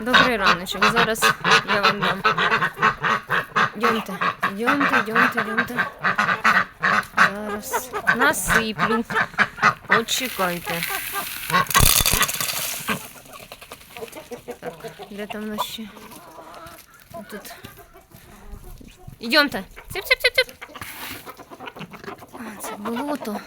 Добрий раночок. Зараз я вам дам. Йдемте, йдемте, йдемте, йдемте. Зараз насиплю. Почекайте. Так, де там нас ще? Тут. Йдемте. А, це болото.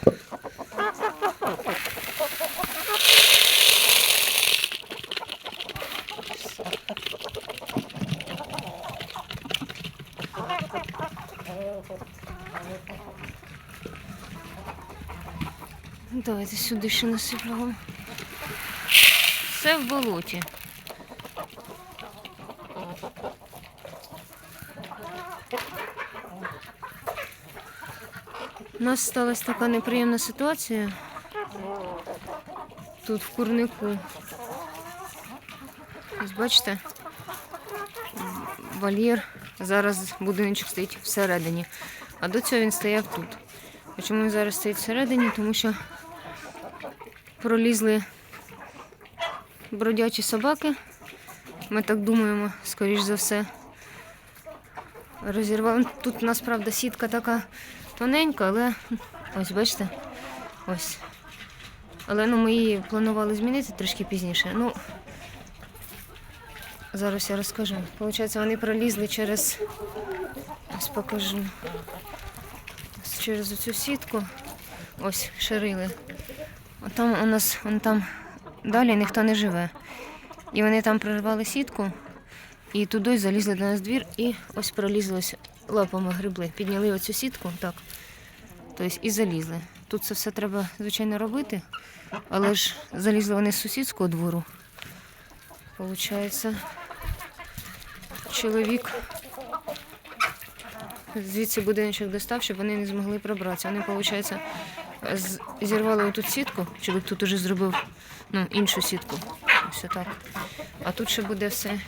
Давайте сюди ще насиплю. Все в болоті. У нас сталася така неприємна ситуація. Тут в курнику. Ось бачите, вольєр. Зараз будиночок стоїть всередині. А до цього він стояв тут. А чому він зараз стоїть всередині? Тому що пролізли бродячі собаки. Ми так думаємо, скоріш за все. Розірвали. Тут у нас, правда, сітка така тоненька, але ось бачите. Ось. Але ну, ми її планували змінити трішки пізніше. Ну, зараз я розкажу. Получається, вони пролізли через. Ось покажу. Через оцю сітку. Ось ширили. А там у нас вон там далі ніхто не живе. І вони там прорвали сітку і туди залізли до нас двір і ось пролізли лапами грибли. Підняли оцю сітку, так. Тобто і залізли. Тут це все треба, звичайно, робити, але ж залізли вони з сусідського двору. Получається, чоловік звідси будиночок достав, щоб вони не змогли пробратися. Вони, виходить, зірвали отут сітку, чоловік тут уже зробив ну, іншу сітку. Ось так. А тут ще буде все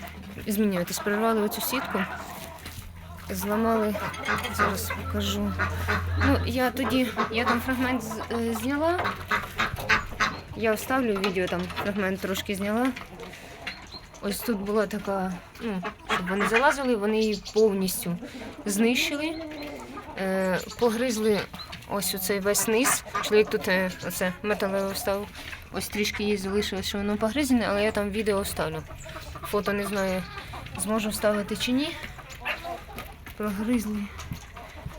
змінюватись. Прорвали оцю сітку, зламали, зараз покажу. Ну, я тоді, я там фрагмент е, зняла. Я вставлю відео, там фрагмент трошки зняла. Ось тут була така, ну, вони залазили, вони її повністю знищили, е, погризли ось оцей весь низ. Чоловік тут е, оце металеве вставив. Ось трішки їй залишилось, що воно погризене, але я там відео вставлю. Фото не знаю, зможу вставити чи ні. Прогризли.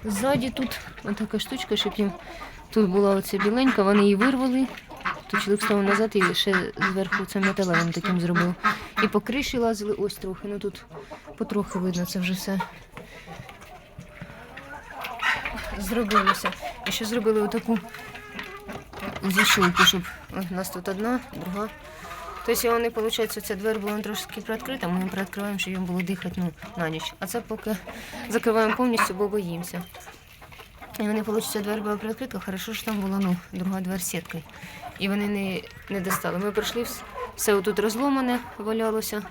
Ззаді тут така штучка, щоб їм тут була оця біленька, вони її вирвали. То чоловік став назад і ще зверху це металевим таким зробив. І по криші лазили ось трохи. Ну тут потрохи видно це вже все. Зробилося. І ще зробили отаку зіщулку, щоб у нас тут одна, друга. Тобто вони, виходить, ця двері була трошки приоткрита, ми їм приоткриваємо, щоб їм було дихати ну, на ніч. А це поки закриваємо повністю, бо боїмося. І вони, виходить, двері була приоткрита, хорошо, що там була ну, друга двер з сіткою. І вони не, не достали. Ми прийшли, вс- все отут розломане валялося.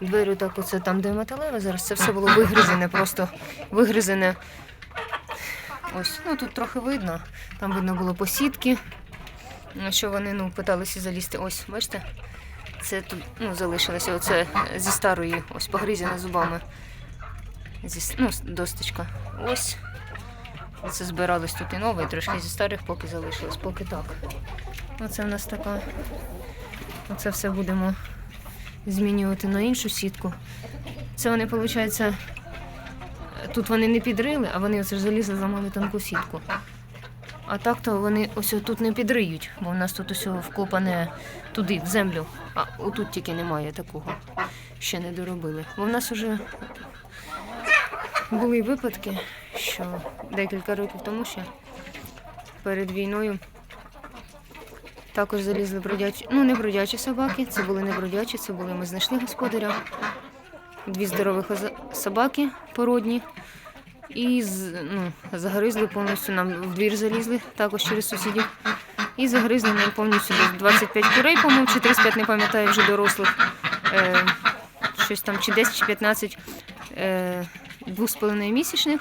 Двері так оце там, де металеве, зараз це все було вигризене, просто вигризене. Ось, ну тут трохи видно. Там видно було по сітки, що вони ну, питалися залізти. Ось, бачите? Це тут ну, залишилося оце зі старої, ось погризене зубами. Зі, ну, досточка. Ось. Оце збирались тут і нове, і трошки зі старих поки залишилось, поки так. Оце в нас така. Оце все будемо змінювати на іншу сітку. Це вони, виходить, тут вони не підрили, а вони оце залізли, зламали тонку сітку. А так то вони ось тут не підриють, бо в нас тут ось вкопане туди, в землю. А отут тільки немає такого. Ще не доробили. Бо в нас вже були випадки, що декілька років тому ще перед війною також залізли бродячі, ну не бродячі собаки, це були не бродячі, це були ми знайшли господаря. Дві здорових собаки породні. І ну, загризли повністю нам в двір залізли, також через сусідів. І загризли нам повністю десь 25 курей, по-моєму, чи 35, не пам'ятаю вже дорослих. Е, щось там, чи 10, чи 15 е, двох з половиною місячних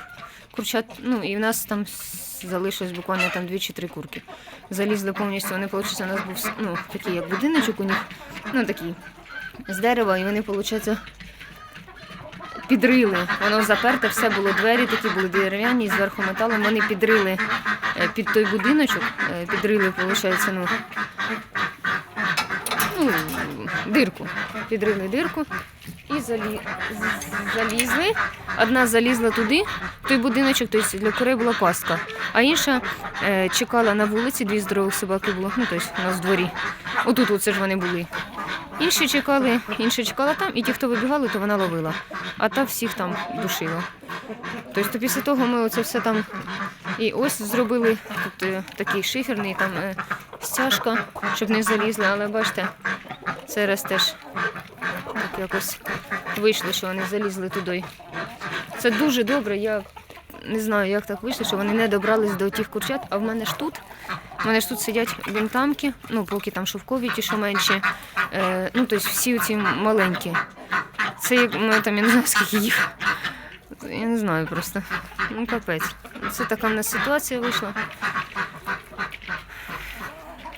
курчат. Ну, і в нас там залишилось буквально там 2 чи 3 курки. Залізли повністю, вони, виходить, у нас був ну, такий як будиночок у них, ну такий з дерева, і вони, виходить, підрили. Воно заперте, все було двері, такі були дерев'яні, зверху металом. Вони підрили е, під той будиночок, е, підрили, виходить, ну, ну, дирку. Підрили дирку і залі... залізли. Одна залізла туди, той будиночок, тобто для курей була пастка, а інша е, чекала на вулиці, дві здорових собаки було, ну тобто у нас в дворі. Отут оце ж вони були. Інші чекали, інша чекала там, і ті, хто вибігали, то вона ловила. А та всіх там душила. Тобто то після того ми оце все там і ось зробили тут е, такий шиферний, там е, стяжка, щоб не залізли, але бачите, це раз теж так якось вийшло, що вони залізли туди. Це дуже добре. Я не знаю, як так вийшло, що вони не добрались до тих курчат, а в мене ж тут. В мене ж тут сидять бінтамки, ну поки там шовкові, ті, що менші. Е, ну, тобто всі ці маленькі. Це ну, там я не знаю, скільки їх. Я не знаю просто. Ну, капець. Це така в нас ситуація вийшла.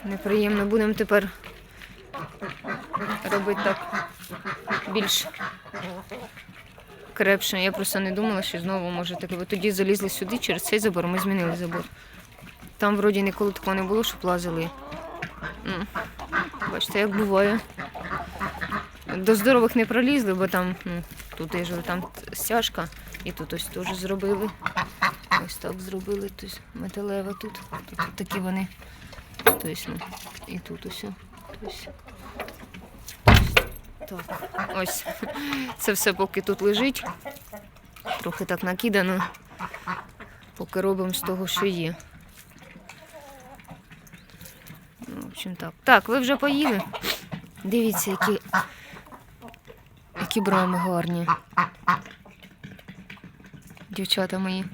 Неприємно. Будемо тепер робити так більш крепше. Я просто не думала, що знову може таке. Бо тоді залізли сюди через цей забор, ми змінили забор. Там вроді ніколи такого не було, щоб лазили. Бачите, як буває. До здорових не пролізли, бо там, ну, тут я ж там стяжка, і тут ось теж зробили. Ось так зробили, тобто металева тут. Тут такі вони. Тобто, і тут ось. Тобто. Так, ось. Це все поки тут лежить. Трохи так накидано. Поки робимо з того, що є. Ну, в общем так. Так, ви вже поїли? Дивіться, які, які брами гарні. Дівчата мої.